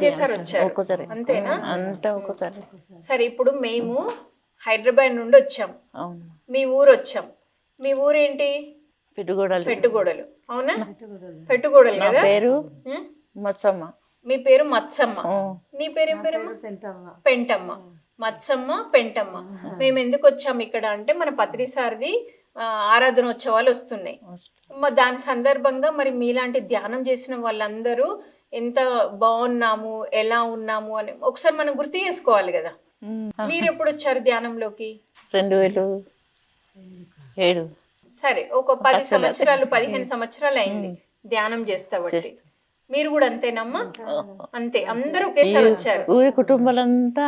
ఒకేసారి వచ్చారు. ఒక్కసారి. అంతేనా? అంతా ఒక్కసారి. సరే ఇప్పుడు మేము హైదరాబాద్ నుండి వచ్చాం అవును. మీ ఊరు వచ్చాం. మీ ఊరేంటి? పిడుగోడలు పెట్టుగోడలు. అవునా? పెట్టుగోడలు నా కదా? పేరు ఉం? మచ్చమ్మ మీ పేరు మత్సమ్మ. నీ పేరు ఏం పేరమ్మా? పెంటమ్మ. మత్సమ్మ పెంటమ్మ. మేము ఎందుకు వచ్చాం ఇక్కడ అంటే మన పత్రిసారిది ఆ, ఆరాధనోత్సవాలు వస్తున్నాయి. మ- దాని సందర్భంగా మరి మీలాంటి ధ్యానం చేసిన వాళ్ళందరూ ఎంత బాగున్నాము ఎలా ఉన్నాము అని ఒకసారి మనం గుర్తు చేసుకోవాలి కదా. మీరు ఎప్పుడు వచ్చారు ధ్యానంలోకి? రెండు వేలు ఏడు. సరే ఒక పది సంవత్సరాలు పదిహేను సంవత్సరాలు అయింది ధ్యానం చేస్తాబట్టి మీరు కూడా అంతేనమ్మా? అంతే అందరూ ఒకేసారి వచ్చారు. ఊరి కుటుంబాలంతా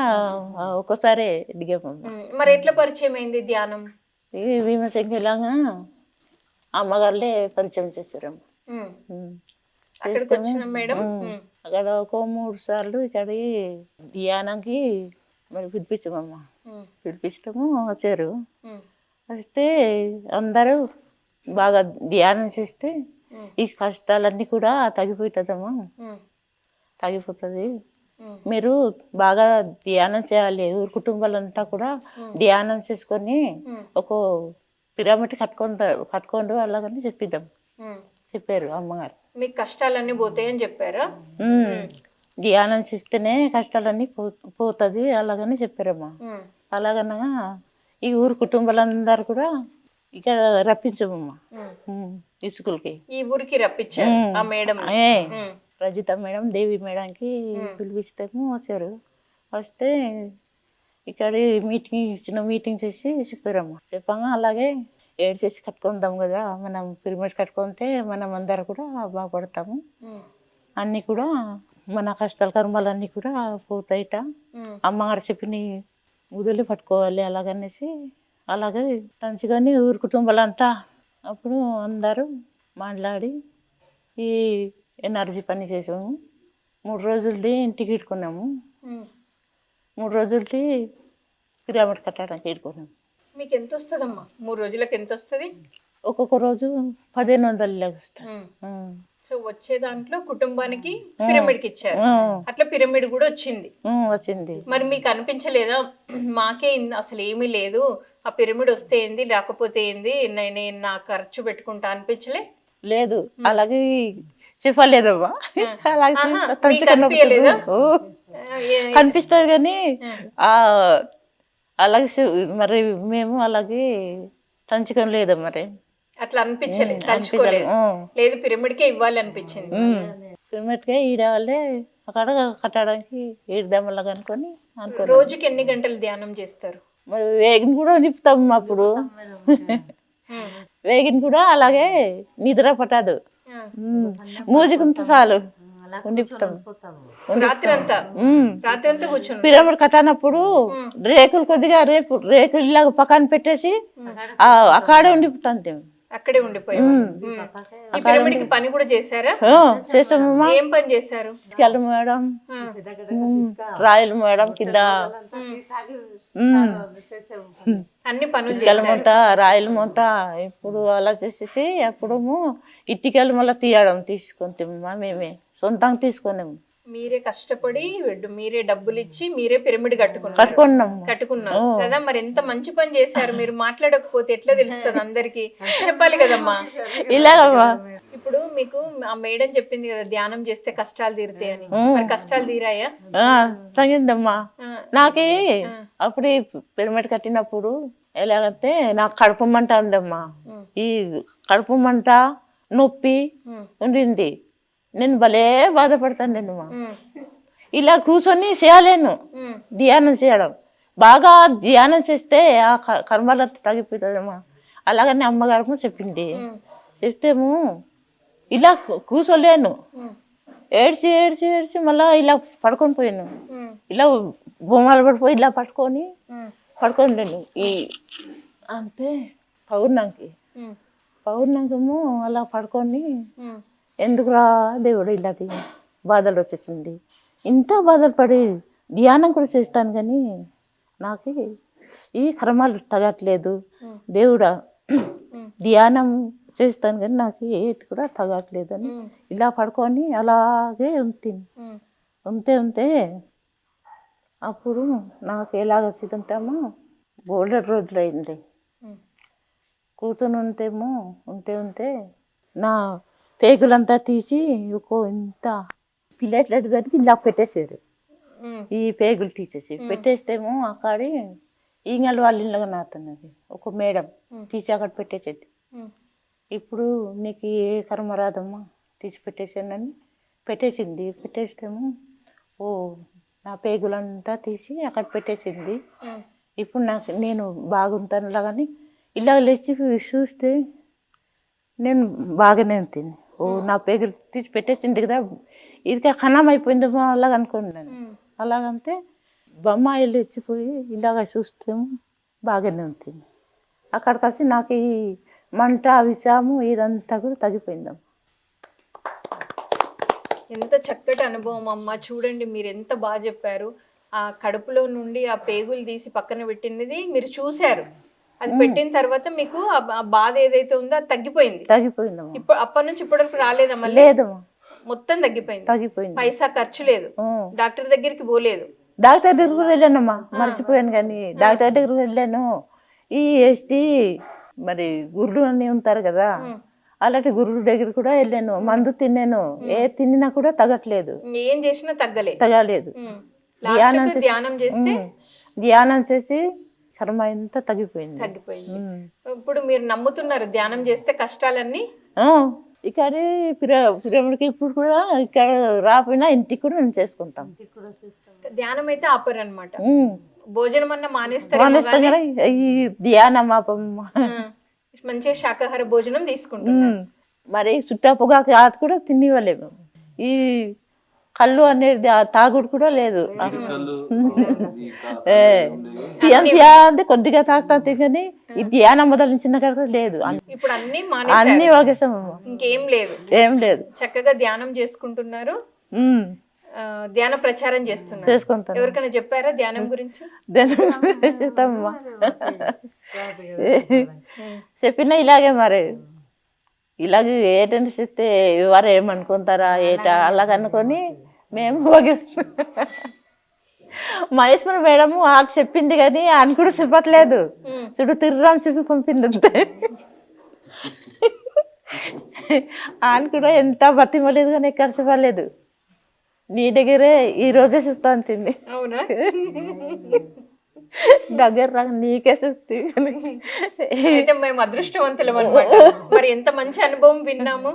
ఒక్కసారే దిగామమ్మ మరి ఎట్లా పరిచయం అయింది ధ్యానం? భీమశంకిలాగా అమ్మగారులే పరిచయం చేశారమ్మ. ఉమ్, అక్కడ ఒక మూడు సార్లు ఇక్కడికి ధ్యానంకి మరి పిలిపించామమ్మ. పిలిపించడము వచ్చారు. వస్తే అందరూ బాగా ధ్యానం చేస్తే ఈ కష్టాలన్నీ కూడా తగ్గిపోతుందమ్మా. తగ్గిపోతుంది. మీరు బాగా ధ్యానం చేయాలి ఊరు కుటుంబాలంతా కూడా ధ్యానం చేసుకొని ఒక పిరమిడ్ కట్టుకుంటా కట్టుకోండి అలాగని చెప్పిద్దాం. చెప్పారు అమ్మగారు. మీకు కష్టాలన్నీ పోతాయని చెప్పారా. ధ్యానం చేస్తేనే కష్టాలన్నీ పో పోతుంది అలాగని చెప్పారమ్మా. అలాగనగా ఈ ఊరు కుటుంబాలందరూ కూడా ఇక్కడ రప్పించమమ్మా. ఈ స్కూల్కి. ఈ ఊరికి రప్పించారు ఆ మేడం. రజిత మేడం దేవి మేడంకి పిలిపిస్తాము వచ్చారు వస్తే ఇక్కడ మీటింగ్ చిన్న మీటింగ్ చేసి చెప్పారమ్మా. చెప్పాగా అలాగే ఏడు చేసి కట్టుకుందాం కదా మనం పిరమిడ్ కట్టుకుంటే మనం అందరు కూడా బాగుపడతాము. అన్నీ కూడా మన కష్టాల కర్మాలన్నీ కూడా పోతాయిట. అమ్మగారు చెప్పిన వదిలి పట్టుకోవాలి అలాగనేసి అలాగే మంచిగానే ఊరు కుటుంబాలంతా అప్పుడు అందరూ మాట్లాడి ఈ ఎనర్జీ పని చేసాము. మూడు రోజులది ఇంటికి ఇట్టుకున్నాము ఉమ్. మూడు రోజులది పిరమిడ్ కట్టడానికి ఇట్టుకున్నాము మీకు ఎంత వస్తుందమ్మా మూడు రోజులకు ఎంత వస్తుంది ఒక్కొక్క రోజు పదిహేను వందలు లెగుస్తాం ఉమ్. సో వచ్చే దాంట్లో కుటుంబానికి పిరమిడ్కి ఇచ్చారు. ఆ, అట్లా పిరమిడ్ కూడా వచ్చింది. వచ్చింది. మరి మీకు అనిపించలేదా? మాకే అసలు ఏమీ లేదు. ఆ పిరమిడ్ వస్తే ఏంది లేకపోతే ఏంది నేను నా ఖర్చు పెట్టుకుంటా అనిపించలే? లేదు. అలాగే చెప్పలేదమ్మా. అలాగే కనిపిస్తుంది కానీ ఆ అలాగే మరి మేము అలాగే తంచుకొని లేదు మరి? అట్లా అనిపించలేదు తలుచుకోలేదు. లేదు పిరమిడ్కే ఇవ్వాలి అనిపించింది పిరమిడ్కే ఈడ వాళ్ళే అక్కడ కట్టడానికి ఈడదాం అలాగ అనుకొని అనుకో రోజుకి ఎన్ని గంటలు ధ్యానం చేస్తారు? మరి వేగిని కూడా నింపుతాం అప్పుడు. వేగిని కూడా అలాగే నిద్ర పట్టదు. ఆ. మూజిక్ ఉంటే చాలు. పిరమిడ్ కట్టనప్పుడు రేకులు కొద్దిగా రేపు రేకులు ఇలాగ పక్కన పెట్టేసి ఆ అక్కడే ఉండిపోతాం అక్కడే కి పని కూడా చేశారా? చేసామమ్మా ఏం పని చేశారు? తీసుకెళ్ళ మేడం. రాయలు మేడం కింద. అన్ని పనులు తీసుకెళ్ళ మొంత రాయలు మొంత. ఇప్పుడు అలా చేసేసి అప్పుడు ఇటుకెళ్ళి మళ్ళీ తీయడం తీసుకుంటామమ్మా మేమే. సొంతంగా తీసుకున్నాము మీరే కష్టపడి మీరే డబ్బులు ఇచ్చి మీరే పిరమిడ్ కట్టుకున్నారు. కట్టుకున్నాము. కట్టుకున్నారు. కదా మరి ఎంత మంచి పని చేశారు మీరు మాట్లాడకపోతే ఎట్లా తెలుస్తుంది అందరికి? చెప్పాలి కదమ్మా. ఇలాగమ్మా. ఇప్పుడు మీకు ఆ మేడం చెప్పింది కదా ధ్యానం చేస్తే కష్టాలు తీరుతాయని మరి కష్టాలు తీరాయా? తగ్గిందమ్మా. నాకి అప్పుడు పిరమిడ్ కట్టినప్పుడు ఎలాగంటే నాకు కడుపు మంట ఉందమ్మా. ఈ కడుపు మంట నొప్పి. ఉండింది. నేను భలే బాధపడతాను నేను మా. ఇలా కూర్చొని చేయలేను. ధ్యానం చేయడం బాగా ధ్యానం చేస్తే ఆ క- కర్మలంతా తగ్గిపోతుందమ్మా అలాగని అమ్మగారు చెప్పింది. చెప్తేము ఇలా కూర్చోలేను. ఏడ్చి ఏడ్చి ఏడ్చి మళ్ళా ఇలా పడుకొని పోయాను. ఇలా బొమ్మలు పడిపోయి ఇలా పట్టుకొని. పడుకొని లేను ఈ అంటే పౌర్ణంకి. పౌర్ణంకము అలా పడుకొని. ఎందుకురా దేవుడు ఇలాది బాధలు వచ్చేసింది ఇంత బాధలు పడి ధ్యానం కూడా చేస్తాను కానీ నాకు ఈ కర్మాలు తగట్లేదు దేవుడా ధ్యానం చేస్తాను కానీ నాకు ఏది కూడా తగట్లేదు అని. ఇలా పడుకొని అలాగే ఉమ్. ఉంటే ఉంటే అప్పుడు నాకు ఎలాగ వచ్చిందంటేమో గోల్డెన్ రోజులు అయింది. కూర్చొని ఉంటేమో ఉంటే ఉంటే నా పేగులంతా తీసి ఒక ఇంత పిల్లట్లేదు దానికి ఇలా పెట్టేసారు. ఈ పేగులు తీసేసి. పెట్టేస్తేమో అక్కడి ఈగలు వాళ్ళ ఇళ్ళగా నాతున్నది. ఒక మేడం తీసి అక్కడ పెట్టేసేది. ఇప్పుడు నీకు ఏ కర్మ రాదమ్మా? తీసి పెట్టేసానని పెట్టేసింది. పెట్టేస్తేమో ఓ నా పేగులంతా తీసి అక్కడ పెట్టేసింది. ఇప్పుడు నాకు నేను బాగుంటాను కానీ ఇలా లేచి చూస్తే నేను బాగానే ఓ నా పేగులు తీసి పెట్టేసింది కదా ఇది ఖనం అయిపోయిందేమో అలాగ అనుకున్నాను ఉమ్. అలాగంటే బొమ్మాయిలు ఇచ్చిపోయి ఇలాగ చూస్తేమో బాగానే ఉంటుంది. అక్కడికి వచ్చి నాకు ఈ మంట విషాము ఇదంతా కూడా తగ్గిపోయిందమ్మ. ఎంత చక్కటి అనుభవం అమ్మ. చూడండి మీరు ఎంత బాగా చెప్పారు. ఆ కడుపులో నుండి ఆ పేగులు తీసి పక్కన పెట్టినది మీరు చూశారు. అది పెట్టిన తర్వాత మీకు ఆ బాధ ఏదైతే ఉందో అది తగ్గిపోయింది. తగ్గిపోయిందమ్మా. ఇప్పుడు అప్పటి నుంచి ఇప్పటి వరకు రాలేదా మళ్ళీ? లేదమ్మా. మొత్తం తగ్గిపోయింది. తగ్గిపోయింది. పైసా ఖర్చు లేదు. డాక్టర్ దగ్గరికి పోలేదు. డాక్టర్ దగ్గర కూడా వెళ్ళానమ్మా. మర్చిపోయాను కానీ డాక్టర్ దగ్గర వెళ్ళాను. ఈ ఎస్టీ మరి గురుడు అని ఉంటారు కదా అలాంటి గురుడు దగ్గర కూడా వెళ్ళాను. మందు తిన్నాను. ఏ తిన్నా కూడా తగ్గట్లేదు. ఏం చేసినా తగ్గలేదు. తగ్గలేదు. ధ్యానం చేసి-. ధ్యానం చేసి కర్మ అంతా తగ్గిపోయింది. తగ్గిపోయింది. ఇప్పుడు మీరు నమ్ముతున్నారు ధ్యానం చేస్తే కష్టాలన్నీ? ఇక్కడ పిర పిరమిడ్కి ఇప్పుడు కూడా ఇక్కడ రాపోయినా ఇంటికి కూడా మేము చేసుకుంటాం. ధ్యానం అయితే ఆపరు అనమాట ఉమ్. భోజనం అన్న మానేస్తారు ఈ ధ్యానం ఆపమ్మ మంచిగా శాకాహార భోజనం తీసుకుంటారు ఉమ్. మరి చుట్టా పొగాకు కూడా తినివ్వలేము ఈ కళ్ళు అనేది ఆ తాగుడు కూడా లేదు. తీయంది కొద్దిగా తాగుతా కానీ ఈ ధ్యానం మొదలించిన కదా లేదు. అన్ని- ఇప్పుడు అన్ని మానేశారు. అన్ని ఒకేసామమ్మ ఇంకేం లేదు. ఏం లేదు. చక్కగా ధ్యానం చేసుకుంటున్నారు. ధ్యాన ప్రచారం చేస్తున్నారు. చేసుకుంటాను ఎవరికైనా చెప్పారా ధ్యానం గురించి? చేస్తామమ్మా చెప్పినా ఇలాగే మరి. ఇలాగే ఏటని చెప్తే ఎవరు ఏమనుకుంటారా? ఏటా అలాగ అనుకొని మేము. మహేశ్వర మేడం ఆకు చెప్పింది కానీ ఆయన కూడా చెప్పట్లేదు. చూడు తిర్రాం చెప్పి పంపింది అంతే. ఆయన కూడా ఎంత బతిమలేదు కానీ ఎక్కడ చెప్పలేదు. నీ దగ్గరే ఈ రోజే చెప్తాను తింది అవునా? దగ్గర రా నీకే కానీ అయితే మేము అదృష్టవంతులం అనమాట మరి ఎంత మంచి అనుభవం విన్నాము?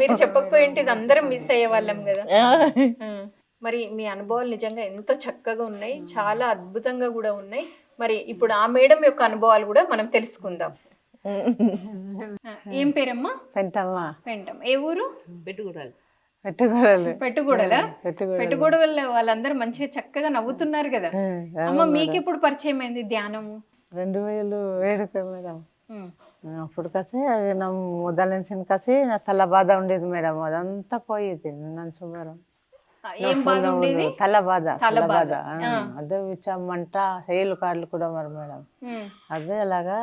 మీరు చెప్పకపోయింటే ఇది అందరం మిస్ అయ్యే వాళ్ళం కదా. మరి మీ అనుభవాలు నిజంగా ఎంతో చక్కగా ఉన్నాయి చాలా అద్భుతంగా కూడా ఉన్నాయి. మరి ఇప్పుడు ఆ మేడం యొక్క అనుభవాలు కూడా మనం తెలుసుకుందాం. ఏం పేరమ్మా? పెంటమ్మా. పెంటం ఏ ఊరు? పెట్టుకోవాలి పెట్టుగూడలా పెట్టుగూడ వాళ్ళ వాళ్ళందరూ మంచిగా చక్కగా నవ్వుతున్నారు కదా. అమ్మ మీకు ఎప్పుడు పరిచయం అయింది ధ్యానము? రెండు వేలు ఏడుకే మేడం. అప్పుడు కసే నా మొదల నుంచి కసి నా తల బాధ ఉండేది మేడం. అదంతా పోయేది నన్ను శుభ్రం. ఏం బాధ ఉండేది? తల బాధ తల బాధ. అదే మంట సేలు కాళ్ళు కూడా మరి మేడం. అదే అలాగా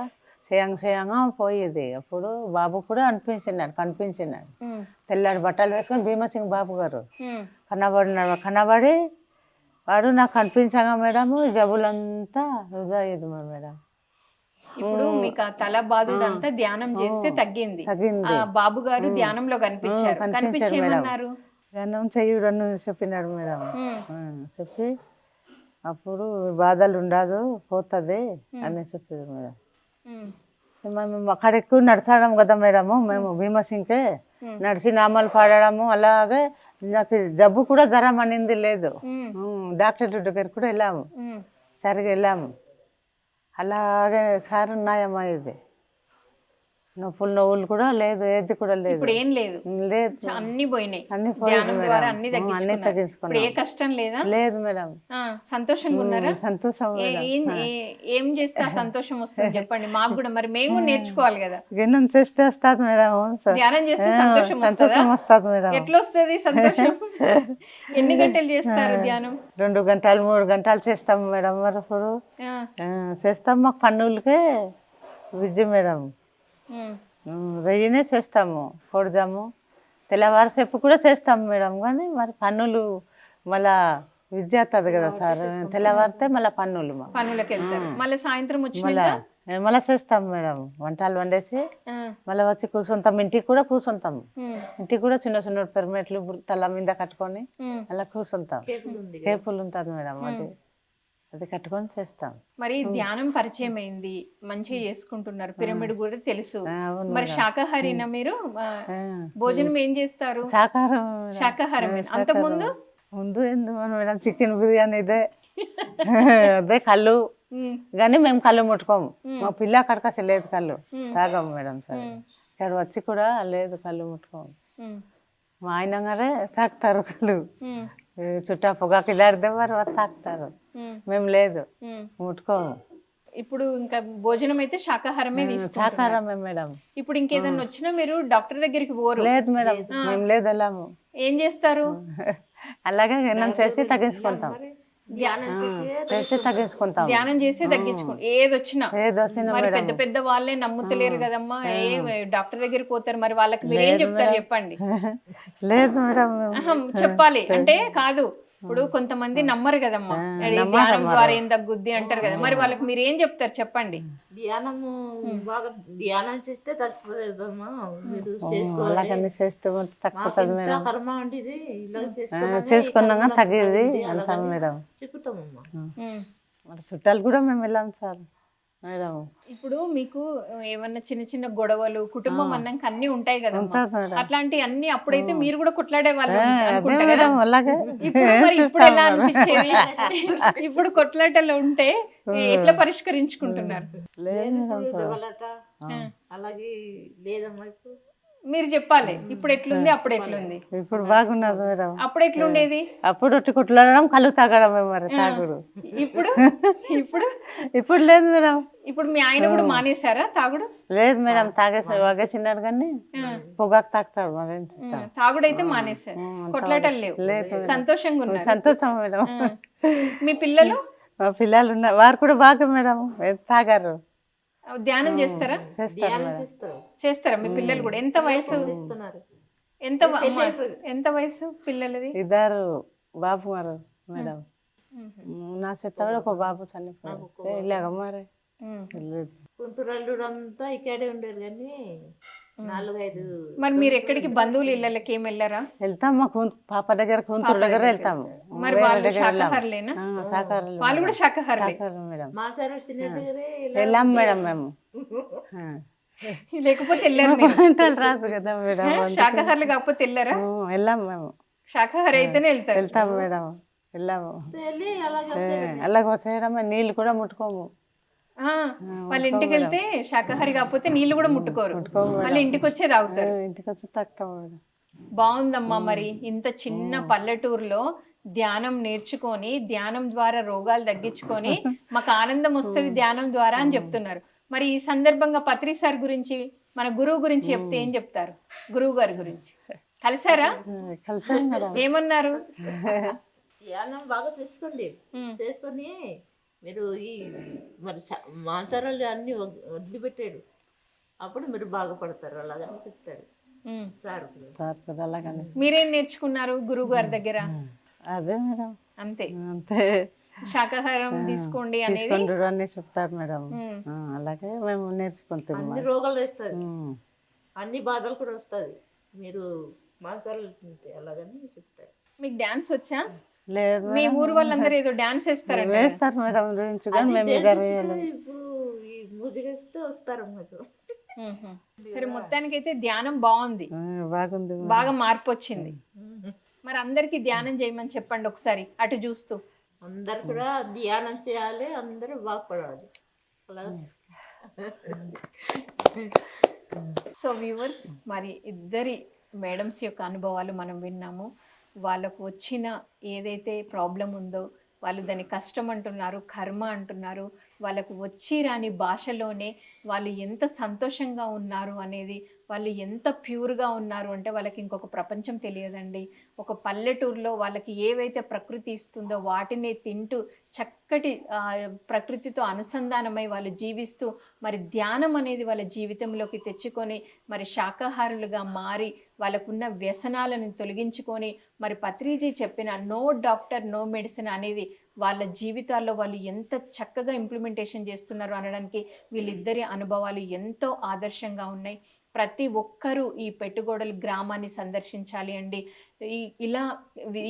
సేయంగా సేయంగా పోయేది అప్పుడు బాబు కూడా అనిపించినాడు కనిపించినాడు ఉమ్. తెల్లాడి బట్టలు వేసుకొని భీమసింగ్ బాబు గారు. కనబడినాడు కనబడి వాడు నాకు కనిపించగా మేడం జబ్బులంతా వృధా అయ్యేది మా మేడం. ఇప్పుడు మీకు ఆ తల బాధుడు అంతా ధ్యానం చేస్తే తగ్గింది. బాబు గారు ధ్యానంలో కనిపించారు. ధ్యానం చెయ్యడని చెప్పినాడు మేడం. చెప్పి అప్పుడు బాధలు ఉండదు పోతుంది అని చెప్పింది మేడం. మేము అక్కడ ఎక్కువ నడచడం కదా మేడము మేము భీమసింగ్కే నడిచి నామాలు పాడడము అలాగే నాకు జబ్బు కూడా జ్వరం అనింది లేదు. డాక్టర్ దగ్గర కూడా వెళ్ళాము. సరిగా వెళ్ళాము. అలాగే సార్ ఉన్నాయమ్మా ఇది. నొప్పులు నవ్వులు కూడా లేదు ఏది కూడా లేదు. ఇప్పుడు ఏం లేదు. లేదు. అన్ని పోయినాయి. అన్ని ధ్యానం ద్వారా అన్ని అన్ని తగ్గించుకున్నాం. ఏ కష్టం లేదా? లేదు మేడం. సంతోషంగా ఉన్నారా? సంతోషం ఏ- చేస్తే సంతోషం వస్తుంది చెప్పండి. మాకు కూడా మరి మేము నేర్చుకోవాలి కదా. గిన్నె చేస్తే వస్తుంది మేడం. ధ్యానం చేస్తే సంతోషం సంతోషం వస్తుంది మేడం. ఎట్లా వస్తుంది సంతోషం? ఎన్ని గంటలు చేస్తారు ధ్యానం? రెండు గంటలు మూడు గంటలు చేస్తాము మేడం. మరి చేస్తాం మాకు పన్నులకే విద్య మేడం. వెయ్యినే చేస్తాము పొడదాము. తెల్లవారుసేపు కూడా చేస్తాము మేడం కానీ మరి పన్నులు మళ్ళా విద్య వస్తుంది కదా సార్. తెల్లవారితే మళ్ళీ పన్నులు వెళ్తారు. మళ్ళీ సాయంత్రం మళ్ళా వచ్చినాక మళ్ళీ చేస్తాం మేడం. వంటలు వండేసి మళ్ళీ వచ్చి కూర్చుంటాం. ఇంటికి కూడా కూర్చుంటాం. ఇంటికి కూడా చిన్న చిన్న పెరమెట్లు తల మీద కట్టుకొని. అలా కూర్చుంటాం. కేపులు ఉంటుంది మేడం అది. అది కట్టుకొని చేస్తాం. మరి ధ్యానం పరిచయం అయింది మంచిగా చేసుకుంటున్నారు పిరమిడ్ కూడా తెలుసు. మరి శాకాహారినా మీరు. భోజనం ఏం చేస్తారు? శాకాహారం మేడం. శాకాహారమే అంతకుముందు ముందు? ఎందుకు మేడం చికెన్ బిర్యానీ ఇదే. అదే కళ్ళు. కానీ మేము కళ్ళు ముట్టుకోము. మా పిల్ల అక్కడికి అసలు లేదు కళ్ళు. తాగము మేడం సరే. ఇక్కడ వచ్చి కూడా లేదు కళ్ళు ముట్టుకోము. మా ఆయన గారే తాగుతారు కళ్ళు. చుట్టా పొగాకు ఇలాడితే వారు తాగుతారు ఉమ్, మేము లేదు. ముట్టుకోము. ఇప్పుడు ఇంకా భోజనం అయితే శాకాహారమే శాకాహారమే మేడం. ఇప్పుడు ఇంకేదన్నా వచ్చినా మీరు డాక్టర్ దగ్గరికి పోరు. లేదు మేడం మేము లేదు వెళ్ళాము. ఏం చేస్తారు? అలాగే చేసి తగ్గించుకుంటాం. చేసి తగ్గించుకుంటాం. ధ్యానం చేసి తగ్గించుకో ఏది వచ్చినా. ఏది వచ్చినా మరి పెద్ద పెద్ద వాళ్ళే నమ్ముతలేరు కదమ్మా. ఏ డాక్టర్ దగ్గరికి పోతారు. మరి వాళ్ళకి మీరు ఏం చెప్తారు చెప్పండి. లేదు మేడం. చెప్పాలి. అంటే కాదు. ఇప్పుడు కొంతమంది నమ్మరు కదమ్మా. "ఏడి, ధ్యానం ద్వారా ఏం తగ్గుద్ది అంటారు కదా. మరి వాళ్ళకి మీరు ఏం చెప్తారు చెప్పండి. ధ్యానము బాగా ధ్యానం చేస్తే అలాగని చేస్తే తగ్గుతుంది మేడం. కర్మ ఇలా చేసుకున్నా చేసుకున్నాక తగ్గేది అంటాం మేడం. చెప్పుతామమ్మా. మరి చుట్టాలు కూడా మేము వెళ్ళాం సార్. మేడం ఇప్పుడు మీకు ఏమన్నా చిన్న చిన్న గొడవలు కుటుంబం అన్నాక అన్ని ఉంటాయి మేడం. అట్లాంటి అన్ని అప్పుడైతే మీరు కూడా కొట్లాడే వాళ్ళు అనుకుంటా కదా? ఇప్పుడు మరి ఇప్పుడు ఎలా అనిపించేది? ఇప్పుడు కొట్లాటలు ఉంటే ఎట్లా పరిష్కరించుకుంటున్నారు? అలాగే లేదమ్మా ఇప్పుడు. మీరు చెప్పాలి. ఇప్పుడు ఎట్లుంది అప్పుడు ఎట్లుంది? ఇప్పుడు బాగున్నది మేడం. అప్పుడు ఎట్లుండేది? అప్పుడు ఒట్టి కుట్లడం కళ్ళు తాగడమే మరి తాగుడు. ఇప్పుడు? ఇప్పుడు? ఇప్పుడు లేదు మేడం. ఇప్పుడు మీ ఆయన కూడా మానేశారా తాగుడు? లేదు మేడం తాగేసి వాగేసినారు కానీ పొగాకు తాగుతారు మరి తాగుడైతే మానేశారు. కొట్లాటలు లేవు. లేదు సంతోషంగా ఉన్నారు. సంతోషం మేడం. మీ పిల్లలు? మా పిల్లలు ఉన్నారు. వారు కూడా బాగా మేడం తాగారు? ధ్యానం చేస్తారా? చేస్తారు మీ పిల్లలు కూడా? ఎంత వయసు? ఎంత ఎంత వయసు పిల్లలది? ఇద్దరు బాబు గారు మేడం. నా చెత్త కూడా ఒక బాబు చనిపోయాడు. ఇలాగ మరి. అంతా ఇక్కడే ఉండేది కానీ మరి మీరు ఎక్కడికి బంధువులు ఇళ్ళకి ఏం వెళ్ళారా? వెళ్తాం మా పాప దగ్గర కూతురు దగ్గర వెళ్తాము. మరి వాళ్ళు శాకాహారులేనా? వాళ్ళు కూడా శాకాహారులే. శాకాహారులు మేడం. మేము. లేకపోతే వెళ్ళారు రాదు కదా మేడం. శాకాహారులు కాకపోతే వెళ్ళారా? వెళ్ళాం మేము. శాకాహారి అయితేనే వెళ్తాం మేడం. వెళ్ళాము. వెళ్ళి అలాగే నీళ్ళు కూడా ముట్టుకోము. వాళ్ళ ఇంటికి వెళ్తే శాకాహారి కాకపోతే నీళ్ళు కూడా ముట్టుకోరు. మళ్ళీ ఇంటికి వచ్చే తాగుతారు. ఇంటికి వచ్చి బాగుందమ్మా మరి. ఇంత చిన్న పల్లెటూరులో ధ్యానం నేర్చుకొని ధ్యానం ద్వారా రోగాలు తగ్గించుకొని మాకు ఆనందం వస్తుంది ధ్యానం ద్వారా అని చెప్తున్నారు. మరి ఈ సందర్భంగా పత్రి సార్ గురించి మన గురువు గురించి చెప్తే ఏం చెప్తారు? గురువు గారి గురించి. కలిసారా? ఏమన్నారు? ధ్యానం బాగా చేసుకోండి చేసుకొని మీరు ఈ మరి మాంసారాలు అన్ని వద్- వదిలిపెట్టాడు. అప్పుడు మీరు బాగుపడతారు అలాగని చెప్తాడు. ఉమ్. సార్ సార్ అలాగని. మీరేం నేర్చుకున్నారు గురువు గారి దగ్గర? అదే మేడం. అంతే. అంతే. శాకాహారం తీసుకోండి అనేది అని చెప్తారు మేడం. అలాగే మేము నేర్చుకుంటాం అన్ని రోగాలు వేస్తుంది ఉమ్. అన్ని బాధలు కూడా వస్తుంది మీరు మాంసాలు తింటే అలాగని చెప్తారు. మీకు డాన్స్ వచ్చా? లేదు మీ ఊరు వాళ్ళందరూ ఏదో డాన్స్ వేస్తారంట కదా? వేస్తారు మేడం గురించి కానీ మేము ఇద్దరు వేస్తే వస్తారు మీకు. సరే మొత్తానికైతే ధ్యానం బాగుంది. బాగుంది బాగా మార్పు వచ్చింది. మరి అందరికి ధ్యానం చేయమని చెప్పండి ఒకసారి అటు చూస్తూ. అందరు కూడా ధ్యానం చేయాలి అందరూ బాగుపడాలి. సో వ్యూవర్స్ మరి ఇద్దరి మేడమ్స్ యొక్క అనుభవాలు మనం విన్నాము. వాళ్ళకు వచ్చిన ఏదైతే ప్రాబ్లం ఉందో వాళ్ళు దాన్ని కష్టం అంటున్నారు కర్మ అంటున్నారు వాళ్ళకు వచ్చి రాని భాషలోనే వాళ్ళు ఎంత సంతోషంగా ఉన్నారు అనేది వాళ్ళు ఎంత ప్యూర్గా ఉన్నారు అంటే వాళ్ళకి ఇంకొక ప్రపంచం తెలియదండి. ఒక పల్లెటూరులో వాళ్ళకి ఏవైతే ప్రకృతి ఇస్తుందో వాటిని తింటూ చక్కటి ప్రకృతితో అనుసంధానమై వాళ్ళు జీవిస్తూ మరి ధ్యానం అనేది వాళ్ళ జీవితంలోకి తెచ్చుకొని మరి శాకాహారులుగా మారి వాళ్ళకున్న వ్యసనాలను తొలగించుకొని మరి పత్రిజీ చెప్పిన నో డాక్టర్ నో మెడిసిన్ అనేది వాళ్ళ జీవితాల్లో వాళ్ళు ఎంత చక్కగా ఇంప్లిమెంటేషన్ చేస్తున్నారు అనడానికి వీళ్ళిద్దరి అనుభవాలు ఎంతో ఆదర్శంగా ఉన్నాయి. ప్రతి ఒక్కరూ ఈ పెట్టుగోడలు గ్రామాన్ని సందర్శించాలి అండి. ఈ ఇలా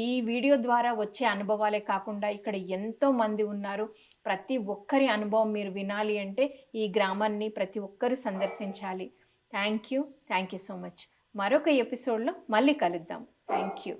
ఈ వీడియో ద్వారా వచ్చే అనుభవాలే కాకుండా ఇక్కడ ఎంతో మంది ఉన్నారు. ప్రతి ఒక్కరి అనుభవం మీరు వినాలి అంటే ఈ గ్రామాన్ని ప్రతి ఒక్కరూ సందర్శించాలి. Thank you. Thank you so much. మరొక ఎపిసోడ్లో మళ్ళీ కలుద్దాం. Thank you